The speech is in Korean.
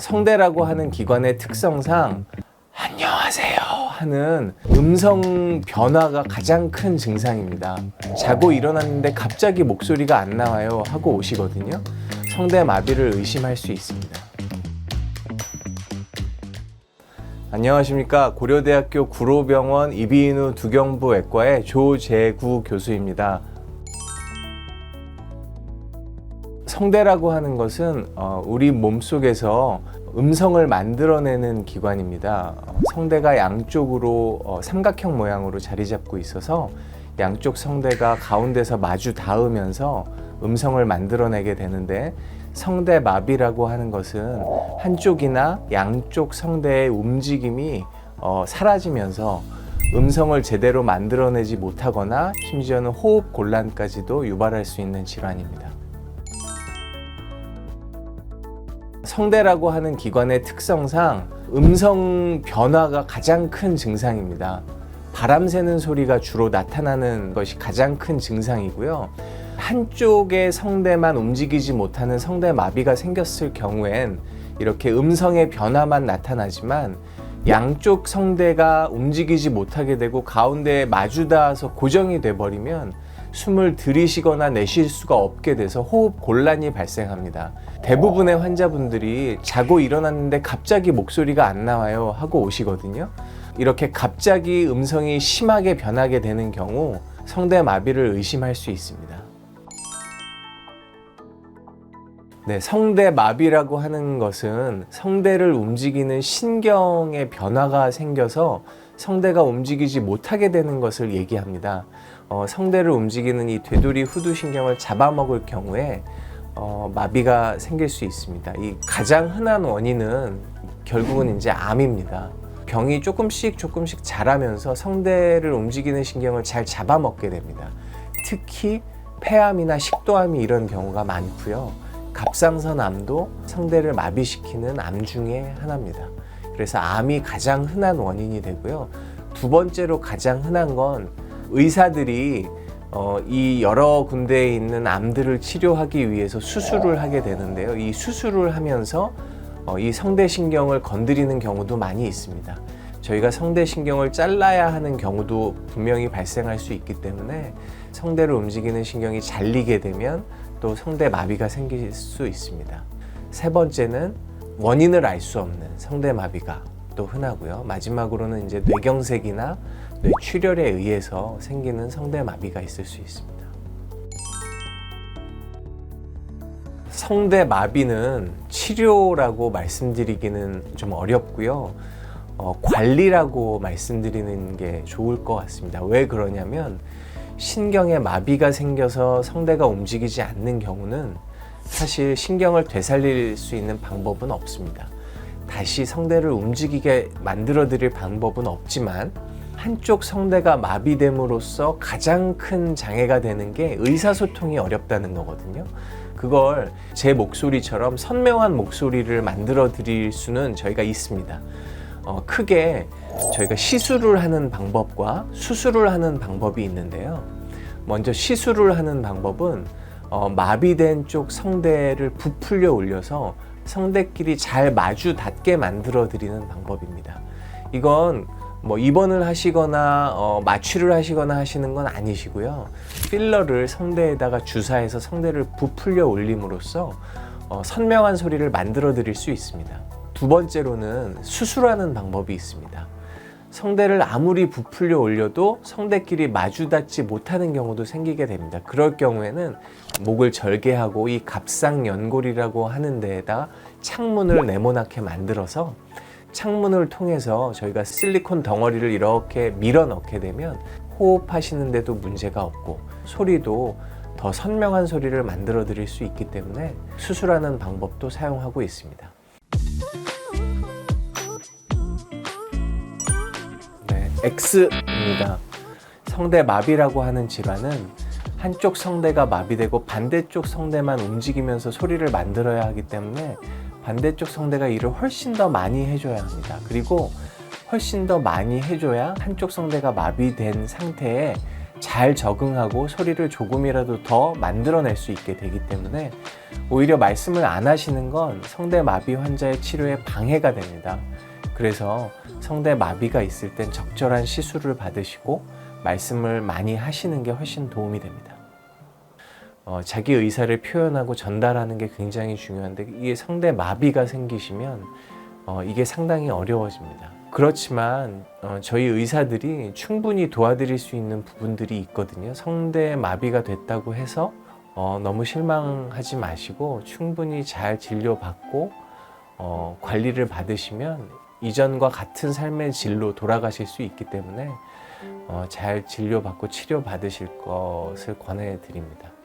성대라고 하는 기관의 특성상 안녕하세요 하는 음성 변화가 가장 큰 증상입니다. 자고 일어났는데 갑자기 목소리가 안 나와요 하고 오시거든요. 성대 마비를 의심할 수 있습니다. 안녕하십니까 고려대학교 구로병원 이비인후 두경부 외과의 조재구 교수입니다. 성대라고 하는 것은 어, 우리 몸 속에서 음성을 만들어내는 기관입니다. 어, 성대가 양쪽으로 어, 삼각형 모양으로 자리 잡고 있어서 양쪽 성대가 가운데서 마주 닿으면서 음성을 만들어내게 되는데 성대 마비라고 하는 것은 한쪽이나 양쪽 성대의 움직임이 어, 사라지면서 음성을 제대로 만들어내지 못하거나 심지어는 호흡 곤란까지도 유발할 수 있는 질환입니다. 성대라고 하는 기관의 특성상 음성 변화가 가장 큰 증상입니다. 바람 새는 소리가 주로 나타나는 것이 가장 큰 증상이고요. 한쪽의 성대만 움직이지 못하는 성대 마비가 생겼을 경우엔 이렇게 음성의 변화만 나타나지만 양쪽 성대가 움직이지 못하게 되고 가운데에 마주 닿아서 고정이 돼 버리면 숨을 들이쉬거나 내쉴 수가 없게 돼서 호흡 곤란이 발생합니다. 대부분의 환자분들이 자고 일어났는데 갑자기 목소리가 안 나와요 하고 오시거든요. 이렇게 갑자기 음성이 심하게 변하게 되는 경우 성대 마비를 의심할 수 있습니다. 네, 성대 마비라고 하는 것은 성대를 움직이는 신경의 변화가 생겨서 성대가 움직이지 못하게 되는 것을 얘기합니다. 어, 성대를 움직이는 이 되돌이 후두 신경을 잡아먹을 경우에 어, 마비가 생길 수 있습니다. 이 가장 흔한 원인은 결국은 이제 암입니다. 병이 조금씩 조금씩 자라면서 성대를 움직이는 신경을 잘 잡아먹게 됩니다. 특히 폐암이나 식도암이 이런 경우가 많고요. 갑상선암도 성대를 마비시키는 암 중에 하나입니다. 그래서 암이 가장 흔한 원인이 되고요. 두 번째로 가장 흔한 건 의사들이 어, 이 여러 군데에 있는 암들을 치료하기 위해서 수술을 하게 되는데요. 이 수술을 하면서 어, 이 성대신경을 건드리는 경우도 많이 있습니다. 저희가 성대신경을 잘라야 하는 경우도 분명히 발생할 수 있기 때문에 성대를 움직이는 신경이 잘리게 되면 또 성대 마비가 생길 수 있습니다. 세 번째는 원인을 알 수 없는 성대 마비가 또 흔하고요. 마지막으로는 이제 뇌경색이나 뇌출혈에 의해서 생기는 성대 마비가 있을 수 있습니다. 성대 마비는 치료라고 말씀드리기는 좀 어렵고요. 어, 관리라고 말씀드리는 게 좋을 것 같습니다. 왜 그러냐면 신경에 마비가 생겨서 성대가 움직이지 않는 경우는 사실 신경을 되살릴 수 있는 방법은 없습니다. 다시 성대를 움직이게 만들어 드릴 방법은 없지만 한쪽 성대가 마비됨으로써 가장 큰 장애가 되는 게 의사소통이 어렵다는 거거든요. 그걸 제 목소리처럼 선명한 목소리를 만들어 드릴 수는 저희가 있습니다. 어, 크게 저희가 시술을 하는 방법과 수술을 하는 방법이 있는데요. 먼저 시술을 하는 방법은 어, 마비된 쪽 성대를 부풀려 올려서 성대끼리 잘 마주 닿게 만들어 드리는 방법입니다. 이건 뭐 입원을 하시거나 어, 마취를 하시거나 하시는 건 아니시고요. 필러를 성대에다가 주사해서 성대를 부풀려 올림으로써 어, 선명한 소리를 만들어 드릴 수 있습니다. 두 번째로는 수술하는 방법이 있습니다. 성대를 아무리 부풀려 올려도 성대끼리 마주 닿지 못하는 경우도 생기게 됩니다. 그럴 경우에는 목을 절개하고 이 갑상연골이라고 하는 데에다 창문을 네모나게 만들어서 창문을 통해서 저희가 실리콘 덩어리를 이렇게 밀어 넣게 되면 호흡하시는데도 문제가 없고 소리도 더 선명한 소리를 만들어 드릴 수 있기 때문에 수술하는 방법도 사용하고 있습니다. 네, X입니다. 성대 마비라고 하는 질환은 한쪽 성대가 마비되고 반대쪽 성대만 움직이면서 소리를 만들어야 하기 때문에 반대쪽 성대가 일을 훨씬 더 많이 해줘야 합니다. 그리고 훨씬 더 많이 해줘야 한쪽 성대가 마비된 상태에 잘 적응하고 소리를 조금이라도 더 만들어낼 수 있게 되기 때문에 오히려 말씀을 안 하시는 건 성대 마비 환자의 치료에 방해가 됩니다. 그래서 성대 마비가 있을 땐 적절한 시술을 받으시고 말씀을 많이 하시는 게 훨씬 도움이 됩니다. 어, 자기 의사를 표현하고 전달하는 게 굉장히 중요한데 이게 성대 마비가 생기시면 어, 이게 상당히 어려워집니다. 그렇지만 어, 저희 의사들이 충분히 도와드릴 수 있는 부분들이 있거든요. 성대 마비가 됐다고 해서 어, 너무 실망하지 마시고 충분히 잘 진료받고 어, 관리를 받으시면 이전과 같은 삶의 질로 돌아가실 수 있기 때문에 어, 잘 진료받고 치료받으실 것을 권해드립니다.